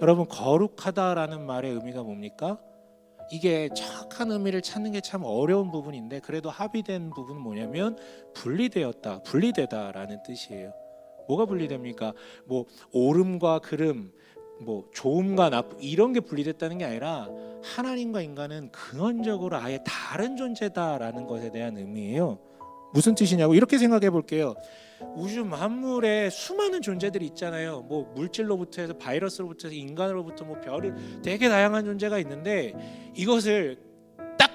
여러분 거룩하다라는 말의 의미가 뭡니까? 이게 정확한 의미를 찾는 게 참 어려운 부분인데 그래도 합의된 부분은 뭐냐면 분리되었다, 분리되다라는 뜻이에요. 뭐가 분리됩니까? 뭐 옳음과 그름, 뭐 좋음과 나쁨 이런 게 분리됐다는 게 아니라 하나님과 인간은 근원적으로 아예 다른 존재다라는 것에 대한 의미예요. 무슨 뜻이냐고 이렇게 생각해 볼게요. 우주 만물에 수많은 존재들이 있잖아요. 뭐 물질로부터 해서 바이러스로부터 해서 인간으로부터 뭐 별이 되게 다양한 존재가 있는데 이것을 딱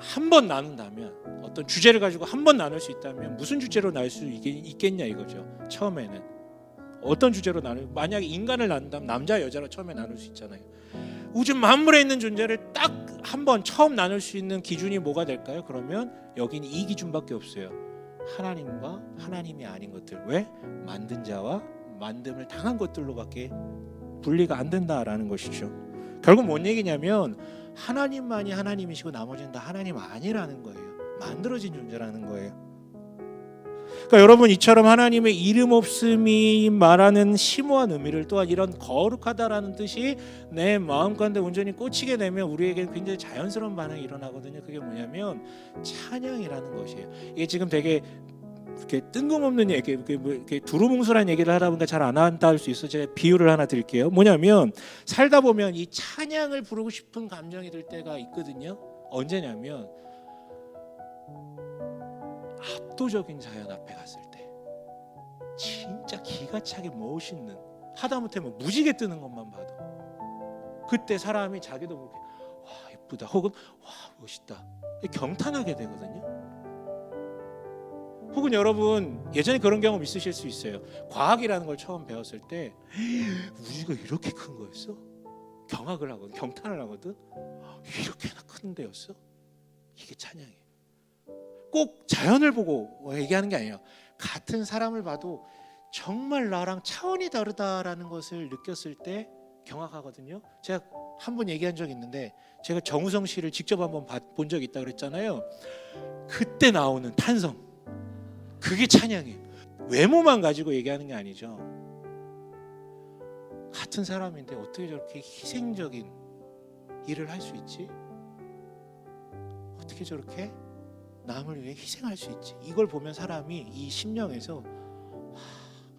한 번 나눈다면 어떤 주제를 가지고 한 번 나눌 수 있다면 무슨 주제로 나눌 수 있- 있겠냐 이거죠. 처음에는 어떤 주제로 나눌 만약에 인간을 나눈다면 남자 여자로 처음에 나눌 수 있잖아요. 우주 만물에 있는 존재를 딱 한 번 처음 나눌 수 있는 기준이 뭐가 될까요? 그러면 여기는 이 기준밖에 없어요. 하나님과 하나님이 아닌 것들. 왜? 만든 자와 만듦을 당한 것들로밖에 분리가 안 된다라는 것이죠. 결국 뭔 얘기냐면 하나님만이 하나님이시고 나머지는 다 하나님 아니라는 거예요. 만들어진 존재라는 거예요. 그러니까 여러분 이처럼 하나님의 이름 없음이 말하는 심오한 의미를 또한 이런 거룩하다라는 뜻이 내 마음 가운데 온전히 꽂히게 되면 우리에게 굉장히 자연스러운 반응이 일어나거든요. 그게 뭐냐면 찬양이라는 것이에요. 이게 지금 되게 이렇게 뜬금없는 얘기, 이렇게 뭐 이렇게 두루뭉술한 얘기를 하다 보니까 잘 안 한다 할 수 있어. 제가 비유를 하나 드릴게요. 뭐냐면 살다 보면 이 찬양을 부르고 싶은 감정이 들 때가 있거든요. 언제냐면 압도적인 자연 앞에 갔을 때 진짜 기가 차게 멋있는 하다못해 뭐 무지개 뜨는 것만 봐도 그때 사람이 자기도 모르게 와 예쁘다 혹은 와 멋있다 경탄하게 되거든요. 혹은 여러분 예전에 그런 경험 있으실 수 있어요. 과학이라는 걸 처음 배웠을 때 우주가 이렇게 큰 거였어? 경악을 하거든, 경탄을 하거든. 이렇게나 큰 데였어? 이게 찬양이에요. 꼭 자연을 보고 얘기하는 게 아니에요. 같은 사람을 봐도 정말 나랑 차원이 다르다라는 것을 느꼈을 때 경악하거든요. 제가 한 번 얘기한 적 있는데 제가 정우성 씨를 직접 한번 본 적이 있다 그랬잖아요. 그때 나오는 탄성 그게 찬양이에요. 외모만 가지고 얘기하는 게 아니죠. 같은 사람인데 어떻게 저렇게 희생적인 일을 할 수 있지? 어떻게 저렇게 남을 위해 희생할 수 있지? 이걸 보면 사람이 이 심령에서 와,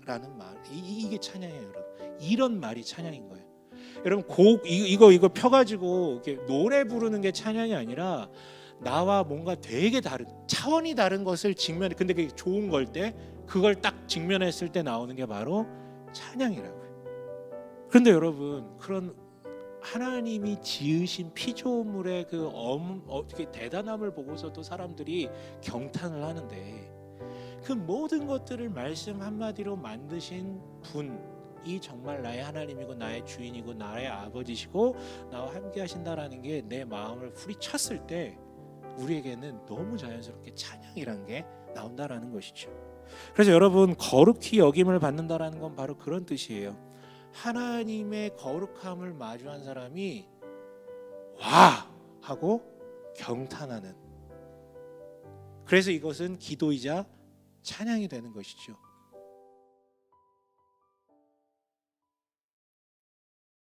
라는 말 이, 이게 찬양이에요, 여러분. 이런 말이 찬양인 거예요. 여러분 곡 이- 이거 이거 펴가지고 노래 부르는 게 찬양이 아니라 나와 뭔가 되게 다른 차원이 다른 것을 직면해 근데 그게 좋은 걸 때 그걸 딱 직면했을 때 나오는 게 바로 찬양이라고요. 그런데 여러분 그런 하나님이 지으신 피조물의 그 엄, 어떻게 대단함을 보고서도 사람들이 경탄을 하는데 그 모든 것들을 말씀 한마디로 만드신 분이 정말 나의 하나님이고 나의 주인이고 나의 아버지시고 나와 함께 하신다라는 게 내 마음을 후리쳤을 때 우리에게는 너무 자연스럽게 찬양이란 게 나온다라는 것이죠. 그래서 여러분 거룩히 여김을 받는다라는 건 바로 그런 뜻이에요. 하나님의 거룩함을 마주한 사람이 와 하고 경탄하는. 그래서 이것은 기도이자 찬양이 되는 것이죠.